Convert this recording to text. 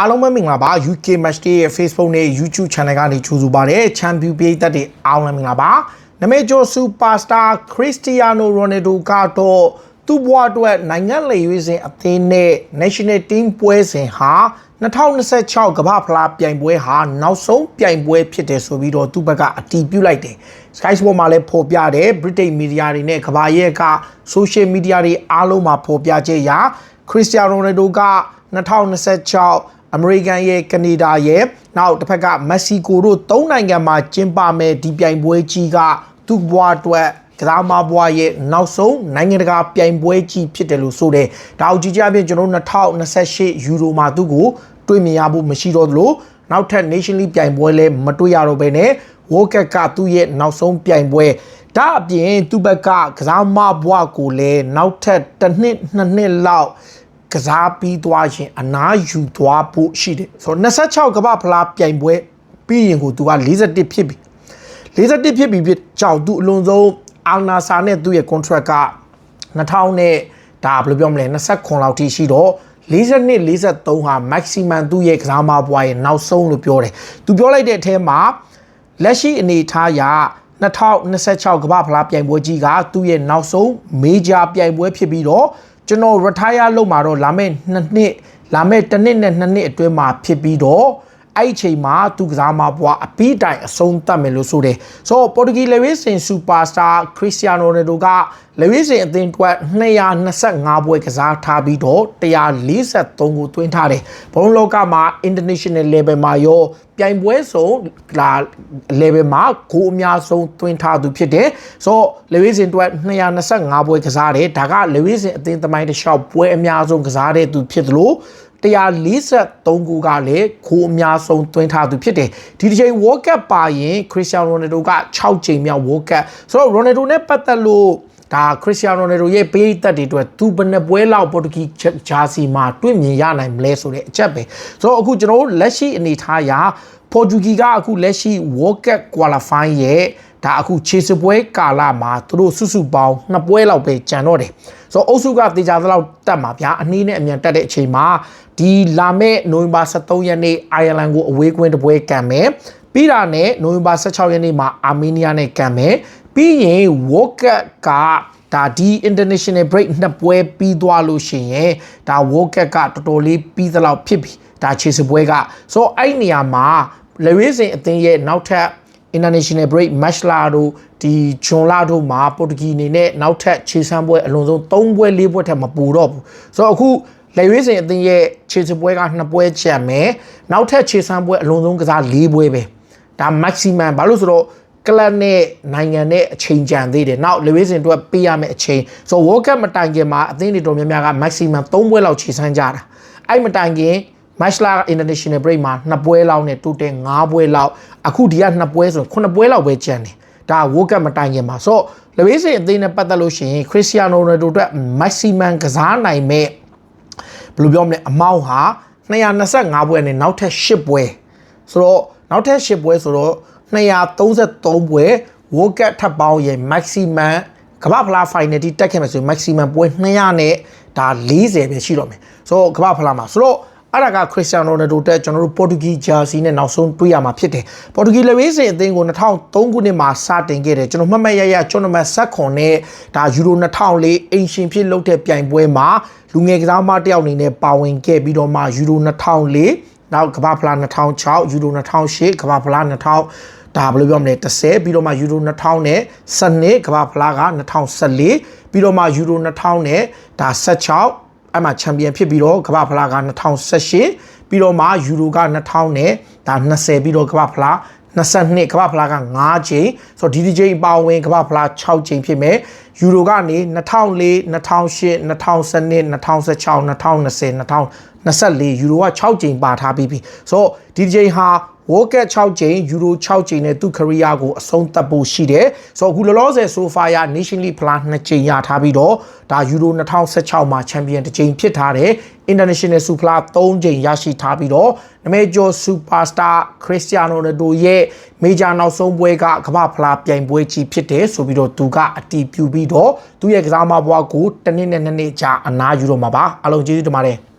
အားလုံးပဲမင်္ဂလာပါ UK Match Day ရဲ့ Facebook နဲ့ YouTube Channel ကနေကြိုဆိုပါရစေ Champion ပြည်သက်တွေအားလုံးမင်္ဂလာပါနမေကျော် Superstar Cristiano Ronaldo ကတော့သူ့ဘဝအတွက်နိုင်ငံလေရွေးစဉ်အသင်းနဲ့ National Team ပွဲစဉ်ဟာ2026ကမ္ဘာဖလားပြိုင်ပွဲဟာနောက်ဆုံးပြိုင်ပွဲဖြစ်တယ်ဆိုပြီးတော့သူ့ဘက်ကအတည်ပြုလိုက်တယ် Sky Sport မှာလည်းဖော်ပြတယ် British Media တွေနဲ့ကမ္ဘာရဲ့က Social Media တွေအားလုံးမှာဖော်ပြချက်ရာ Cristiano Ronaldo က2026 အမေရိကန်ရဲ့ကနေဒါရဲ့နောက်တစ်ဖက်ကမက္ဆီကိုတို့၃နိုင်ငံမှာကျင်းပမဲ့ဒီပြိုင်ပွဲကြီးကသူ့ဘဝအတွက်ကစားမဘွားရဲ့နောက်ဆုံးနိုင်ငံတကာပြိုင်ပွဲကြီးဖြစ်တယ်လို့ဆိုတယ်။ဒါအကြည့်ကြအပြင်ကျွန်တော်2028ယူရိုမှာသူ့ကိုတွေ့မြင်ရဖို့မရှိတော့သလိုနောက်ထပ် Nation League ပြိုင်ပွဲလည်းမတွေ့ရတော့ဘဲနဲ့ World Cup ကသူ့ရဲ့နောက်ဆုံးပြိုင်ပွဲဒါအပြင်သူ့ဘက်ကကစားမဘွားကိုလည်းနောက်ထပ်တစ်နှစ်နှစ်နှစ်လောက် ကစားပြီးသွားရင်အနားယူသွားဖို့ရှိတယ်ဆိုတော့26ကမ္ဘာဖလားပြိုင်ပွဲပြီးရင်ကိုသူက41ဖြစ်ပြီ41ဖြစ်ပြီဖြစ်ကြောင့်သူအလွန်ဆုံးအာနာဆာနဲ့သူ့ရဲ့ contract က2000နဲ့ဒါဘယ်လိုပြောမလဲ29လောက်ထိရှိတော့42 43ဟာ maximum သူ့ရဲ့ကစားမဘွားရဲ့နောက်ဆုံးလို့ပြောတယ်သူပြောလိုက်တဲ့အထဲမှာလက်ရှိအနေအထားအရ2026ကမ္ဘာဖလားပြိုင်ပွဲကြီးကသူ့ရဲ့နောက်ဆုံး major ပြိုင်ပွဲဖြစ်ပြီးတော့ ကျွန်တော် retire လုပ်မှာတော့လာမယ့်2နှစ်လာမယ့်1နှစ်နဲ့2နှစ်အတွင်းမှာဖြစ်ပြီးတော့ အဲ့ဒီအချိန်မှာသူကစားမဘွားအပီးတိုင်အဆုံးသတ်မယ်လို့ဆိုတယ်ဆိုတော့ပေါ်တူဂီလေဝီစင်စူပါစတာခရစ္စတီယာနိုရိုနယ်ဒိုကလေဝီစင်အသင်းအတွက်225ပွဲကစားထားပြီးတော့143ကိုသွင်းထားတယ်ဘုံလောကမှာ international level မှာရောပြိုင်ပွဲဆုံးလာ level မှာဂိုးအများဆုံးသွင်းထားသူဖြစ်တယ်ဆိုတော့လေဝီစင်အတွက်225ပွဲကစားတယ်ဒါကလေဝီစင်အသင်းသမိုင်းတစ်လျှောက်ပွဲအများဆုံးကစားတဲ့သူဖြစ်သလို 143ခုကလည်းခိုးအများဆုံးသွင်းထားသူဖြစ်တယ်ဒီတစ်ချိန် World Cup ပါရင် Cristiano Ronaldo က6ချိန်မြောက် World Cup ဆိုတော့ Ronaldo နဲ့ပတ်သက်လို့ဒါခရစ္စတီယာနိုရိုနယ်ဒိုရဲ့ပရိသတ်တွေအတွက်သူဘယ်နှပွဲလောက်ပေါ်တူဂီဂျာစီမှာတွေ့မြင်ရနိုင်မလဲဆိုတဲ့အချက်ပဲဆိုတော့အခုကျွန်တော်တို့လက်ရှိအနေထားအရပေါ်တူဂီကအခုလက်ရှိ World Cup Qualify ရဲ့ ဒါအခုခြေစပွဲကာလမှာသူတို့စုစုပေါင်းနှစ်ပွဲလောက်ပဲကြံတော့တယ်ဆိုတော့အုပ်စုကတေချာသလောက်တက်မှာဗျာအနည်းနဲ့အမြန်တက်တဲ့အချိန်မှာဒီလာမဲ့နိုဝင်ဘာ23ရက်နေ့အိုင်ယာလန်ကိုအဝေးကွင်းတစ်ပွဲကန်မယ်ပြီးတာနဲ့နိုဝင်ဘာ16ရက်နေ့မှာအာမေးနီးယားနဲ့ကန်မယ်ပြီးရင် World Cup ကဒါဒီ international break နှစ်ပွဲပြီးသွားလို့ရှိရင်ဒါ World Cup ကတော်တော်လေးပြီးသလောက်ဖြစ်ပြီဒါခြေစပွဲကဆိုတော့အဲ့နေရာမှာလေဝေးစင်အသင်းရဲ့နောက်ထပ် international break match လာတို့ဒီဂျွန်လာတို့မှာပေါ်တူဂီအနေနဲ့နောက်ထပ်ခြေစမ်းပွဲအလွန်ဆုံး3ပွဲ4ပွဲထက်မပူတော့ဘူးဆိုတော့အခုလေရွေးစင်အသင်းရဲ့ခြေစပွဲက2ပွဲချန်မယ်နောက်ထပ်ခြေစမ်းပွဲအလွန်ဆုံးကစား4ပွဲပဲဒါ maximum ဘာလို့ဆိုတော့ကလပ်နဲ့နိုင်ငံနဲ့အချိန်ကြံသေးတယ်နောက်လေဝေးစင်အတွက်ပေးရမယ့်အချိန်ဆို World Cup မတိုင်ခင်မှာအသင်းတွေတော်များများက maximum 3ပွဲလောက်ခြေစမ်းကြတာအဲ့မတိုင်ခင် match လာ international break မှာနှစ်ပွဲလောက်နဲ့တိုးတက်5ပွဲလောက်အခုဒီကနှစ်ပွဲဆို9ပွဲလောက်ပဲကျန်တယ်ဒါ World Cup မတိုင်ခင်မှာဆိုလေဝေးစင်အသင်းနဲ့ပတ်သက်လို့ရှိရင် Cristiano Ronaldo အတွက် maximum ကစားနိုင်မဲ့ဘယ်လိုပြောမလဲအမောက်ဟာ225ပွဲနဲ့နောက်ထပ်10ပွဲဆိုတော့နောက်ထပ်10ပွဲဆိုတော့233ပွဲ World Cup ထပ်ပေါင်းရဲ့ maximum ကမ္ဘာဖလား final တိတက်ခဲ့မယ်ဆိုရင် maximum ပွဲ200နဲ့ဒါ40ပဲရှိတော့မယ်ဆိုတော့ကမ္ဘာဖလားမှာဆိုတော့ အဲ့ဒါကခရစ္စတီယာနိုရိုနယ်ဒိုတက်ကျွန်တော်တို့ပေါ်တူဂီဂျာစီနဲ့နောက်ဆုံးတွေ့ရမှာဖြစ်တယ်ပေါ်တူဂီလေဝေးစင်အသင်းကို2003ခုနှစ်မှာစတင်ခဲ့တယ်ကျွန်တော်မှတ်မှတ်ရရကျွန်တော်မှဆက်ခွန်နဲ့ဒါယူရို2004အင်ရှင်ဖြစ်လုပ်တဲ့ပြိုင်ပွဲမှာလူငယ်ကစားမတယောက်အနေနဲ့ပါဝင်ခဲ့ပြီးတော့မှယူရို2004နောက်ကမ္ဘာဖလား2006ယူရို2008ကမ္ဘာဖလား2000ဒါဘယ်လိုပြောမလဲ30ပြီးတော့မှယူရို2000နဲ့12ကမ္ဘာဖလားက2014ပြီးတော့မှယူရို2000နဲ့ဒါ16 အဲ့မှာချန်ပီယံဖြစ်ပြီးတော့ကမ္ဘာဖလားက2018ပြီးတော့မှယူရိုက2000နဲ့ဒါ20ပြီးတော့ကမ္ဘာဖလား22ကမ္ဘာဖလားက9ချိန်ဆိုတော့ဒီဒီချိန်အပါဝင်ကမ္ဘာဖလား6ချိန်ဖြစ်မယ်ယူရိုကနေ2004 2008 2012 2016 2020 2024ယူရိုက6ချိန်ပါထားပြီးပြီဆိုတော့ဒီဒီချိန်ဟာ World Cup 6ချိန် Euro 6ချိန်နဲ့သူ့ career ကိုအဆုံးသတ်ဖို့ရှိတယ်ဆိုတော့အခုလောလောဆယ် so far ရ Nation League Plus 2ချိန်ရထားပြီးတော့ဒါ Euro 2016မှာ Champion တစ်ချိန်ဖြစ်ထားတယ် International Super 3ချိန်ရရှိထားပြီးတော့နမဲကျော် Superstar Cristiano Ronaldo ရဲ့ Major နောက်ဆုံးပွဲကကမ္ဘာဖလားပြိုင်ပွဲကြီးဖြစ်တယ်ဆိုပြီးတော့သူကအတီးပြူပြီးတော့သူ့ရဲ့ကစားမဘွားကိုတစ်နှစ်နဲ့နှစ်နှစ်ကြာအနားယူတော့မှာပါအားလုံးကျေးဇူးတင်ပါတယ်